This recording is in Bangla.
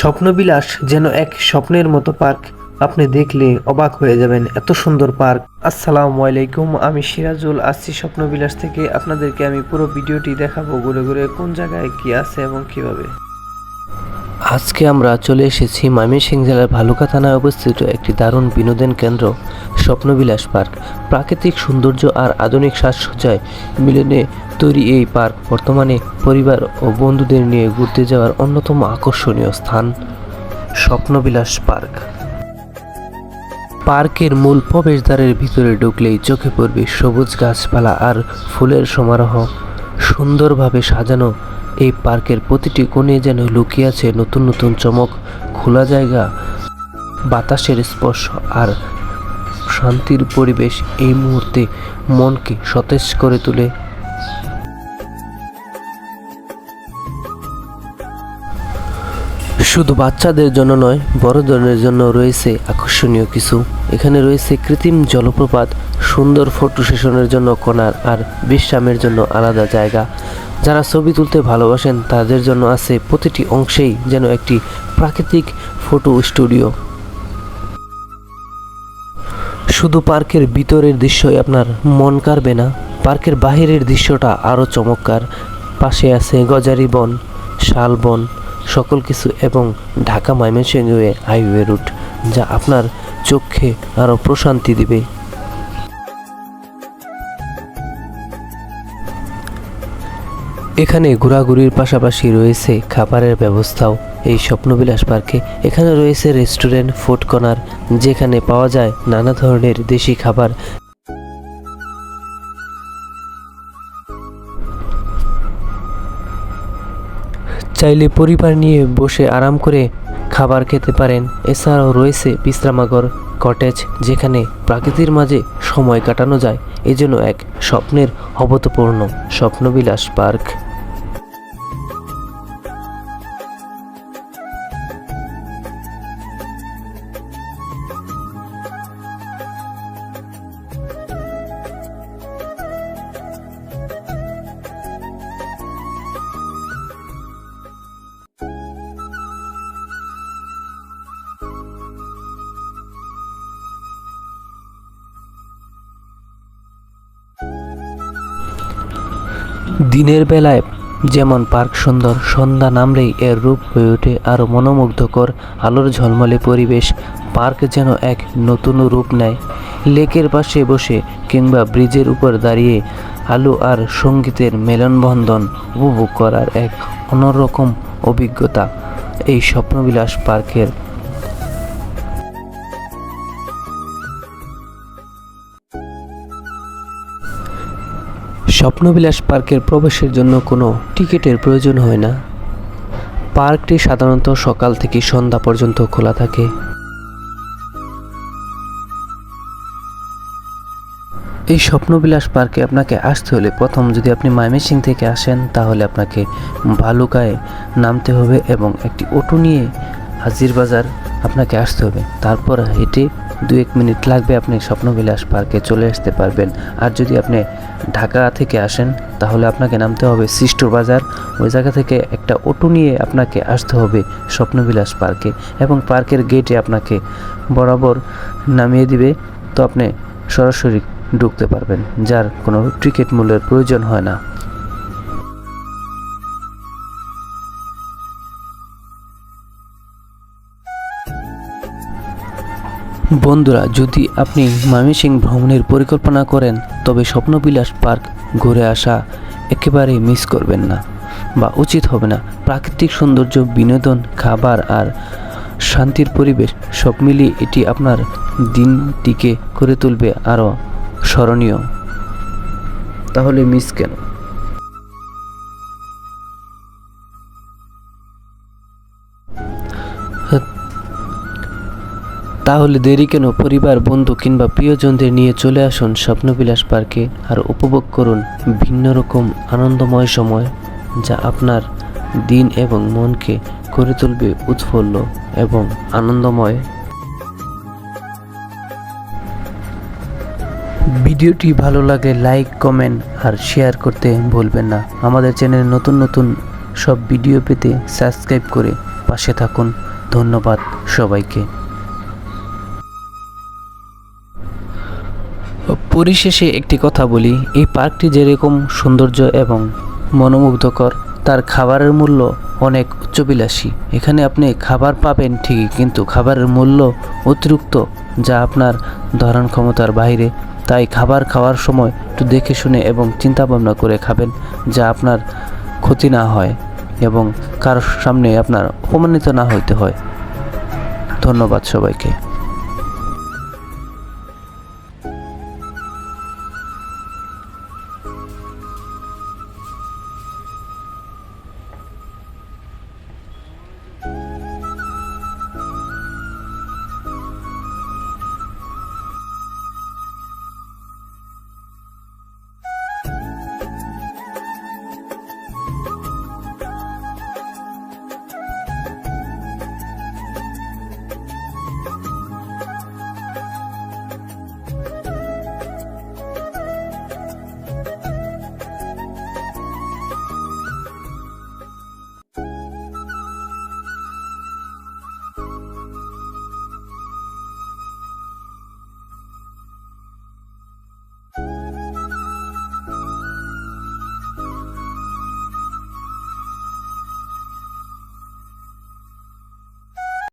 স্বপ্নবিলাস যেন এক স্বপ্নের মতো পার্ক। আপনি দেখলে অবাক হয়ে যাবেন, এত সুন্দর পার্ক। আসসালাম আলাইকুম, আমি সিরাজুল। আসছি স্বপ্নবিলাস থেকে। আপনাদেরকে আমি পুরো ভিডিওটি দেখাবো ঘুরে ঘুরে কোন জায়গায় কি আছে এবং কীভাবে। আজকে আমরা চলে এসেছি ময়মনসিংহ জেলার ভালুকা থানায় অবস্থিত একটি দারুণ বিনোদন কেন্দ্র। স্বপ্নবিলাস পার্ক। প্রাকৃতিক সৌন্দর্য আর আধুনিক সাজসজ্জায় মিলনে তৈরি এই পার্ক বর্তমানে পরিবার ও বন্ধুদের নিয়ে ঘুরতে যাওয়ার অন্যতম আকর্ষণীয় স্থান স্বপ্নবিলাস পার্ক। পার্কের মূল প্রবেশদ্বারের ভিতরে ঢুকলেই চোখে পড়বে সবুজ গাছপালা আর ফুলের সমারোহ। সুন্দরভাবে সাজানো এই পার্কের প্রতিটি কোণে যেন লুকিয়ে আছে নতুন নতুন চমক, খোলা জায়গা, বাতাসের স্পর্শ আর শান্তির পরিবেশ এই মুহূর্তে মনকে সতেজ করে তোলে। শুধু বাচ্চাদের জন্য নয় বড়দের জন্য রয়েছে আকর্ষণীয় কিছু। এখানে রয়েছে কৃত্রিম জলপ্রপাত, সুন্দর ফটো সেশনের জন্য কোনার আর বিশ্রামের জন্য আলাদা জায়গা। যারা ছবি তুলতে ভালোবাসেন, তাদের জন্য আছে প্রতিটি অংশেই যেন একটি প্রাকৃতিক ফটো স্টুডিও। শুধু পার্কের ভিতরের দৃশ্যই আপনার মন কাড়বে না। পার্কের বাহিরের দৃশ্যটা আরও চমৎকার। পাশে আছে গজারি বন, শাল বন, সকল কিছু এবং ঢাকা ময়মনসিংহ হাইওয়ে রুট, যা আপনার চোখে আরও প্রশান্তি দিবে। এখানে ঘোরাঘুরির পাশাপাশি রয়েছে খাবারের ব্যবস্থাও। এই স্বপ্নবিলাস পার্কে এখানে রয়েছে রেস্টুরেন্ট, ফুড কর্নার, যেখানে পাওয়া যায় নানা ধরনের দেশি খাবার। চাইলে পরিবার নিয়ে বসে আরাম করে খাবার খেতে পারেন। এছাড়াও রয়েছে বিশ্রামাগর কটেজ, যেখানে প্রাকৃতির মাঝে সময় কাটানো যায়। এজন্য এক স্বপ্নের অবতপূর্ণ স্বপ্নবিলাস পার্ক। দিনের বেলায় যেমন পার্ক সুন্দর, সন্ধ্যা নামলেই এর রূপ হয়ে ওঠে আরও মনোমুগ্ধকর, আলোর ঝলমলে পরিবেশ, পার্ক যেন এক নতুন রূপ নেয়। লেকের পাশে বসে কিংবা ব্রিজের উপর দাঁড়িয়ে আলো আর সঙ্গীতের মেলনবন্ধন উপভোগ করার এক অন্যরকম অভিজ্ঞতা। এই স্বপ্নবিলাস পার্কের স্বপ্নবিলাস পার্কের প্রবেশের জন্য কোনো টিকিটের প্রয়োজন হয় না। পার্কটি সাধারণত সকাল থেকে সন্ধ্যা পর্যন্ত খোলা থাকে। এই স্বপ্নবিলাস পার্কে আপনাকে আসতে হলে প্রথম যদি আপনি ময়মনসিং থেকে আসেন, তাহলে আপনাকে ভালুকায় নামতে হবে এবং একটি অটো নিয়ে হাজির বাজার আপনাকে আসতে হবে। তারপর হেঁটে দু এক মিনিট লাগবে আপনি স্বপ্নবিলাস পার্কে চলে আসতে পারবেন। আর যদি আপনি ঢাকা থেকে আসেন, তাহলে আপনাকে নামতে হবে সিস্টোর বাজার। ওই জায়গা থেকে একটা অটো নিয়ে আপনাকে আসতে হবে স্বপ্নবিলাস পার্কে এবং পার্কের গেটে আপনাকে বরাবর নামিয়ে দিবে। তো আপনি সরাসরি ঢুকতে পারবেন, যার কোনো টিকিট মূল্যের প্রয়োজন হয় না। বন্ধুরা, যদি আপনি ময়মনসিংহ ভ্রমণের পরিকল্পনা করেন, তবে স্বপ্নবিলাস পার্ক ঘুরে আসা একেবারেই মিস করবেন না বা উচিত হবে না। প্রাকৃতিক সৌন্দর্য, বিনোদন, খাবার আর শান্তির পরিবেশ সব মিলিয়ে এটি আপনার দিনটিকে করে তুলবে আরও স্মরণীয়। তাহলে মিস কেন? তাহলে দেরি কেন? পরিবার, বন্ধু কিংবা প্রিয়জনদের নিয়ে চলে আসুন স্বপ্নবিলাস পার্কে আর উপভোগ করুন ভিন্ন রকম আনন্দময় সময় যা আপনার দিন এবং মনকে করে তুলবে উৎফুল্ল এবং আনন্দময়। ভিডিওটি ভালো লাগে লাইক, কমেন্ট আর শেয়ার করতে ভুলবেন না। আমাদের চ্যানেলে নতুন নতুন সব ভিডিও পেতে সাবস্ক্রাইব করে পাশে থাকুন। ধন্যবাদ সবাইকে। পরিশেষে একটি কথা বলি, এই পার্কটি যেরকম সৌন্দর্য এবং মনোমুগ্ধকর, তার খাবারের মূল্য অনেক উচ্চবিলাসী। এখানে আপনি খাবার পাবেন ঠিকই, কিন্তু খাবারের মূল্য অতিরিক্ত, যা আপনার ধারণ ক্ষমতার বাইরে। তাই খাবার খাওয়ার সময় একটু দেখে শুনে এবং চিন্তা ভাবনা করে খাবেন, যা আপনার ক্ষতি না হয় এবং কারোর সামনে আপনার অপমানিত না হইতে হয়। ধন্যবাদ সবাইকে।